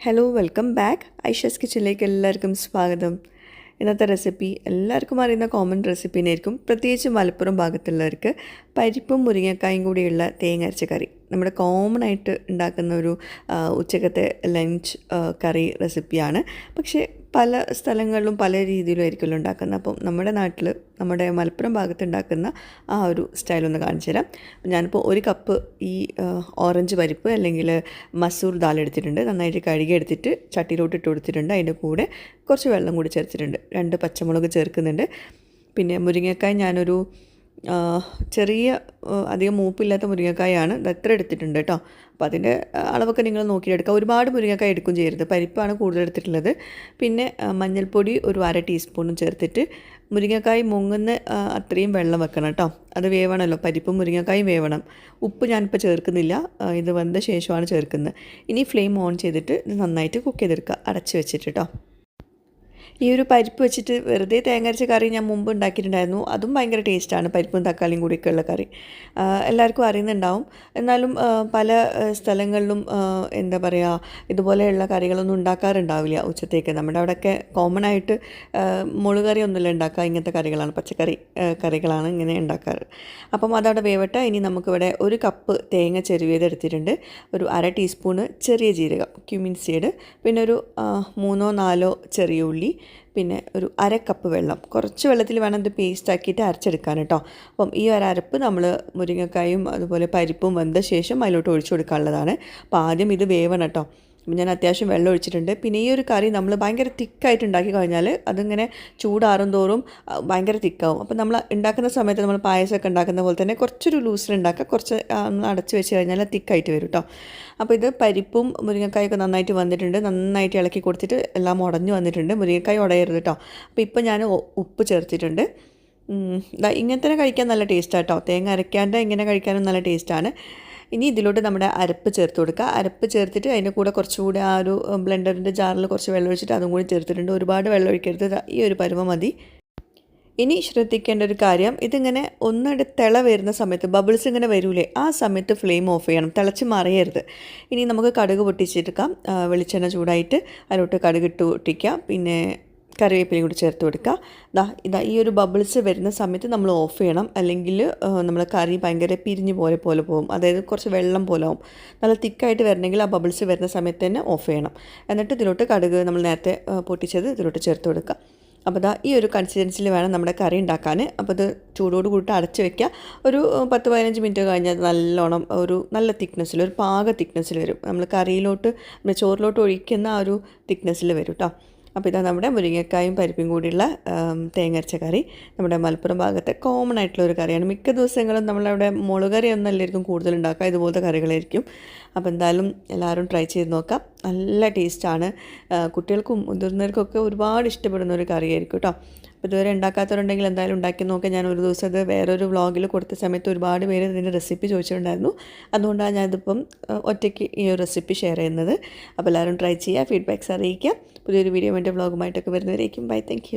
Hello welcome back Aisha's കിച്ചണിലേക്ക് എല്ലാവർക്കും സ്വാഗതം. ഇന്നത്തെ റെസിപ്പി എല്ലാവർക്കും അറിയുന്ന കോമൺ റെസിപ്പി തന്നെയായിരിക്കും പ്രത്യേകിച്ച് മലപ്പുറം ഭാഗത്തുള്ളവർക്ക് പരിപ്പും മുരിങ്ങക്കായും കൂടിയുള്ള തേങ്ങ അരച്ച കറി നമ്മുടെ കോമൺ ആയിട്ട് ഉണ്ടാക്കുന്ന ഒരു ഉച്ചക്കത്തെ ലഞ്ച് കറി റെസിപ്പിയാണ് പക്ഷേ പല സ്ഥലങ്ങളിലും പല രീതിയിലും ആയിരിക്കുമല്ലോ ഉണ്ടാക്കുന്നത്. അപ്പം നമ്മുടെ നാട്ടിൽ നമ്മുടെ മലപ്പുറം ഭാഗത്ത് ഉണ്ടാക്കുന്ന ആ ഒരു സ്റ്റൈൽ ഒന്ന് കാണിച്ചു തരാം. ഞാനിപ്പോൾ ഒരു കപ്പ് ഈ ഓറഞ്ച് പരിപ്പ് അല്ലെങ്കിൽ മസൂർ ദാൽ എടുത്തിട്ടുണ്ട്. നന്നായിട്ട് കഴുകി എടുത്തിട്ട് ചട്ടിയിലോട്ട് ഇട്ട് കൊടുത്തിട്ടുണ്ട്. അതിന്റെ കൂടെ കുറച്ച് വെള്ളം കൂടി ചേർത്തിട്ടുണ്ട്. രണ്ട് പച്ചമുളക് ചേർക്കുന്നുണ്ട്. പിന്നെ മുരിങ്ങക്കായ ഞാനൊരു ചെറിയ അധികം മൂപ്പില്ലാത്ത മുരിങ്ങക്കായാണ് ഇത് എത്ര എടുത്തിട്ടുണ്ട് കേട്ടോ അപ്പോൾ അതിന്റെ അളവൊക്കെ നിങ്ങൾ നോക്കിയെടുക്കുക ഒരുപാട് മുരിങ്ങക്കായ എടുക്കും ചെയ്യരുത്. പരിപ്പാണ് കൂടുതൽ എടുത്തിട്ടുള്ളത്. പിന്നെ മഞ്ഞൾപ്പൊടി ഒരു അര ടീസ്പൂണും ചേർത്തിട്ട് മുരിങ്ങക്കായ മുങ്ങുന്ന അത്രയും വെള്ളം വെക്കണം കേട്ടോ അത് വേവണമല്ലോ. പരിപ്പും മുരിങ്ങക്കായും വേവണം. ഉപ്പ് ഞാനിപ്പോൾ ചേർക്കുന്നില്ല. ഇത് വന്ന ശേഷമാണ് ചേർക്കുന്നത്. ഇനി ഫ്ലെയിം ഓൺ ചെയ്തിട്ട് ഇത് നന്നായിട്ട് കുക്ക് ചെയ്തെടുക്കുക. അടച്ച് വെച്ചിട്ട് കേട്ടോ ഈ ഒരു പരിപ്പ് വെച്ചിട്ട് വെറുതെ തേങ്ങ അരച്ച കറി ഞാൻ മുമ്പ് ഉണ്ടാക്കിയിട്ടുണ്ടായിരുന്നു. അതും ഭയങ്കര ടേസ്റ്റാണ് പരിപ്പും തക്കാളിയും കൂടിയൊക്കെ ഉള്ള കറി എല്ലാവർക്കും അറിയുന്നുണ്ടാവും. എന്നാലും പല സ്ഥലങ്ങളിലും എന്താ പറയുക ഇതുപോലെയുള്ള കറികളൊന്നും ഉണ്ടാക്കാറുണ്ടാവില്ല ഉച്ചത്തേക്ക്. നമ്മുടെ അവിടെയൊക്കെ കോമൺ ആയിട്ട് മുളുകറി കറി ഒന്നുമില്ല ഉണ്ടാക്കുക. ഇങ്ങനത്തെ കറികളാണ്. പച്ചക്കറി കറികളാണ് ഇങ്ങനെ ഉണ്ടാക്കാറ്. അപ്പം അതവിടെ വേവട്ടെ. ഇനി നമുക്കിവിടെ ഒരു കപ്പ് തേങ്ങ ചെരുവിയത് എടുത്തിട്ടുണ്ട് ഒരു അര ടീസ്പൂണ് ചെറിയ ജീരകം ക്യുമിൻ സീഡ് പിന്നെ ഒരു മൂന്നോ നാലോ ചെറിയ ഉള്ളി പിന്നെ ഒരു അര കപ്പ് വെള്ളം. കുറച്ച് വെള്ളത്തിൽ വേണം ഇത് പേസ്റ്റ് ആക്കിയിട്ട് അരച്ചെടുക്കാൻ കേട്ടോ. അപ്പം ഈ ഒരു അരപ്പ് നമ്മൾ മുരിങ്ങക്കായും അതുപോലെ പരിപ്പും വെന്ത ശേഷം അതിലോട്ട് ഒഴിച്ചു കൊടുക്കാനുള്ളതാണ്. അപ്പോൾ ആദ്യം ഇത് വേവണം കേട്ടോ. അപ്പം ഞാൻ അത്യാവശ്യം വെള്ളം ഒഴിച്ചിട്ടുണ്ട്. പിന്നെ ഈ ഒരു കറി നമ്മൾ ഭയങ്കര തിക്കായിട്ട് ഉണ്ടാക്കി കഴിഞ്ഞാൽ അതിങ്ങനെ ചൂടാറും തോറും ഭയങ്കര തിക്കാവും. അപ്പം നമ്മൾ ഉണ്ടാക്കുന്ന സമയത്ത് നമ്മൾ പായസമൊക്കെ ഉണ്ടാക്കുന്ന പോലെ തന്നെ കുറച്ചൊരു ലൂസിൽ ഉണ്ടാക്കുക. കുറച്ച് അടച്ച് വെച്ച് കഴിഞ്ഞാൽ തിക്കായിട്ട് വരും കേട്ടോ അപ്പോൾ ഇത് പരിപ്പും മുരിങ്ങക്കായൊക്കെ നന്നായിട്ട് വന്നിട്ടുണ്ട്. നന്നായിട്ട് ഇളക്കി കൊടുത്തിട്ട് എല്ലാം ഉടഞ്ഞു വന്നിട്ടുണ്ട്. മുരിങ്ങക്കായ ഉടയരുത് കേട്ടോ അപ്പോൾ ഇപ്പം ഞാൻ ഉപ്പ് ചേർത്തിട്ടുണ്ട്. ഇങ്ങനെ തന്നെ കഴിക്കാൻ നല്ല ടേസ്റ്റാണ് കേട്ടോ തേങ്ങ അരയ്ക്കാണ്ട് ഇങ്ങനെ കഴിക്കാനും നല്ല ടേസ്റ്റാണ് ഇനി ഇതിലോട്ട് നമ്മുടെ അരപ്പ് ചേർത്ത് കൊടുക്കുക. അരപ്പ് ചേർത്തിട്ട് അതിന്റെ കൂടെ കുറച്ചുകൂടി ആ ഒരു ബ്ലെൻഡറിന്റെ ജാറിൽ കുറച്ച് വെള്ളം ഒഴിച്ചിട്ട് അതും കൂടി ചേർത്തിട്ടുണ്ട്. ഒരുപാട് വെള്ളം ഒഴിക്കരുത്. ഈ ഒരു പരുവം മതി. ഇനി ശ്രദ്ധിക്കേണ്ട ഒരു കാര്യം ഇതിങ്ങനെ ഒന്നടി തിള വരുന്ന സമയത്ത് ബബിൾസ് ഇങ്ങനെ വരൂലേ ആ സമയത്ത് ഫ്ലെയിം ഓഫ് ചെയ്യണം. തിളച്ച് മറിയരുത്. ഇനി നമുക്ക് കടുക് പൊട്ടിച്ചെടുക്കാം. വെളിച്ചെണ്ണ ചൂടായിട്ട് അതിലോട്ട് കടുക് ഇട്ട് പൊട്ടിക്കാം. പിന്നെ കറിവേപ്പിലയും കൂടി ചേർത്ത് കൊടുക്കുക. ദാ ഇതാ ഈ ഒരു ബബിൾസ് വരുന്ന സമയത്ത് നമ്മൾ ഓഫ് ചെയ്യണം. അല്ലെങ്കിൽ നമ്മൾ കറി ഭയങ്കര പിരിഞ്ഞു പോലെ പോലെ പോകും. അതായത് കുറച്ച് വെള്ളം പോലെ ആവും. നല്ല തിക്കായിട്ട് വരണമെങ്കിൽ ആ ബബിൾസ് വരുന്ന സമയത്ത് തന്നെ ഓഫ് ചെയ്യണം. എന്നിട്ട് ഇതിലോട്ട് കടുക് നമ്മൾ നേരത്തെ പൊട്ടിച്ചത് ഇതിലോട്ട് ചേർത്ത് കൊടുക്കുക. അപ്പോൾ ദാ ഈ ഒരു കൺസിസ്റ്റൻസിൽ വേണം നമ്മുടെ കറി ഉണ്ടാക്കാൻ. അപ്പോൾ ഇത് ചൂടോട് കൂടിയിട്ട് അടച്ച് വെക്കുക. ഒരു പത്ത് പതിനഞ്ച് മിനിറ്റ് കഴിഞ്ഞാൽ നല്ലോണം ഒരു നല്ല തിക്നെസ്സിൽ ഒരു പാക തിക്നെസ്സിൽ വരും. നമ്മൾ കറിയിലോട്ട് നമ്മൾ ചോറിലോട്ട് ഒഴിക്കുന്ന ആ ഒരു തിക്നെസ്സിൽ വരും കേട്ടോ അപ്പോൾ ഇതാ നമ്മുടെ മുരിങ്ങക്കായും പരിപ്പും കൂടിയുള്ള തേങ്ങരച്ച കറി. നമ്മുടെ മലപ്പുറം ഭാഗത്തെ കോമൺ ആയിട്ടുള്ള ഒരു കറിയാണ്. മിക്ക ദിവസങ്ങളും നമ്മളവിടെ മുളക് കറി ഒന്നല്ലായിരിക്കും കൂടുതൽ ഉണ്ടാക്കുക. ഇതുപോലത്തെ കറികളായിരിക്കും. അപ്പോൾ എന്തായാലും എല്ലാവരും ട്രൈ ചെയ്ത് നോക്കാം. നല്ല ടേസ്റ്റാണ് കുട്ടികൾക്കും മുതിർന്നവർക്കൊക്കെ ഒരുപാട് ഇഷ്ടപ്പെടുന്ന ഒരു കറിയായിരിക്കും കേട്ടോ. ഇതുവരെ ഉണ്ടാക്കാത്തവരുണ്ടെങ്കിൽ എന്തായാലും ഉണ്ടാക്കി നോക്കാം. ഞാൻ ഒരു ദിവസം അത് വേറൊരു വ്ളോഗിൽ കൊടുത്ത സമയത്ത് ഒരുപാട് പേര് ഇതിന്റെ റെസിപ്പി ചോദിച്ചിട്ടുണ്ടായിരുന്നു. അതുകൊണ്ടാണ് ഞാനിതിപ്പം ഒറ്റയ്ക്ക് ഈ ഒരു റെസിപ്പി ഷെയർ ചെയ്യുന്നത്. അപ്പോൾ എല്ലാവരും ട്രൈ ചെയ്യുക ഫീഡ്ബാക്ക്സ് അറിയിക്കുക. പുതിയൊരു വീഡിയോ എന്റെ വ്ളോഗുമായിട്ടൊക്കെ വരുന്നവരേക്കും. Bye thank